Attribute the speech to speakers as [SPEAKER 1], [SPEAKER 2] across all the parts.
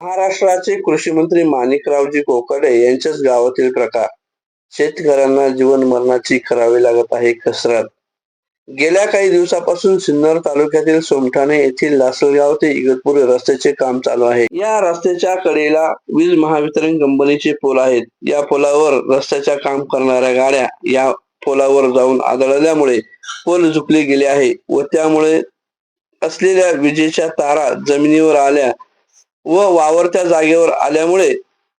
[SPEAKER 1] महाराष्ट्राचे कृषी मंत्री माणिकरावजी कोकडे यांच्याच गावातील प्रकार. शेतकऱ्यांना जीवन मरणाची करावी लागत आहे कसरत. गेल्या काही दिवसापासून सिन्नर तालुक्यातील सोमठाणे येथील लासलगाव ते इगतपूर रस्त्याचे काम चालू आहे. या रस्त्याच्या कडेला वीज महावितरण कंपनीचे पोल आहेत. या पोलावर रस्त्याच्या काम करणाऱ्या गाड्या या पोलावर जाऊन आदळल्यामुळे पोल झुकले गेले आहे व त्यामुळे असलेल्या विजेच्या तारा जमिनीवर आल्या व वावरत्या जागेवर आल्यामुळे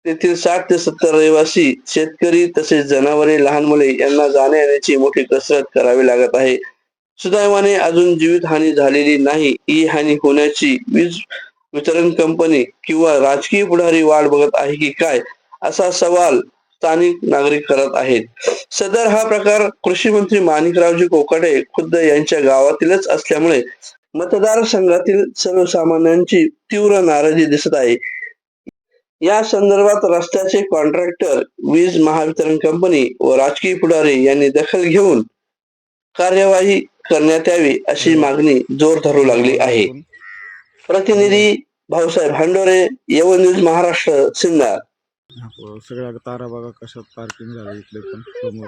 [SPEAKER 1] तेथील साठ ते सत्तर रहिवासी शेतकरी तसेच जनावरे लहान मुले यांना जाण्या येण्याची मोठी कसरत करावी लागत आहे. सुदैवाने अजून जीवितहानी झालेली नाही. ही हानी होण्याची वीज वितरण कंपनी किंवा राजकीय पुढारी वाट बघत आहे की काय असा सवाल स्थानिक नागरिक करत आहेत. सदर हा प्रकार कृषी मंत्री माणिकरावजी कोकाटे खुद्द यांच्या गावातीलच असल्यामुळे मतदारसंघातील सर्वसामान्यांची तीव्र नाराजी दिसत आहे. या संदर्भात रस्त्याचे कॉन्ट्रॅक्टर वीज महावितरण कंपनी व राजकीय पुढारी यांनी दखल घेऊन कार्यवाही करण्यात यावी अशी मागणी जोर धरू लागली आहे. प्रतिनिधी भाऊसाहेब हांडोरे येवन न्यूज महाराष्ट्र सिन्नर.
[SPEAKER 2] सगळ्या तारा बघा कशा पार्किंग झाली इकडे पण समोर.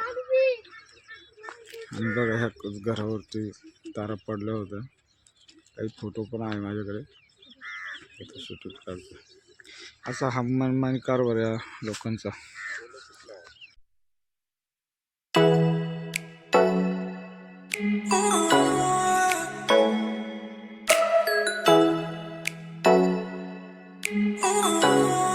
[SPEAKER 2] आणि बघा ह्या घरावरती तारा पडल्या होत्या. काही फोटो पण आहे माझ्याकडे. इथं शूटिंग काढतो असा हा मनमानी कारभार या लोकांचा.
[SPEAKER 3] Oh.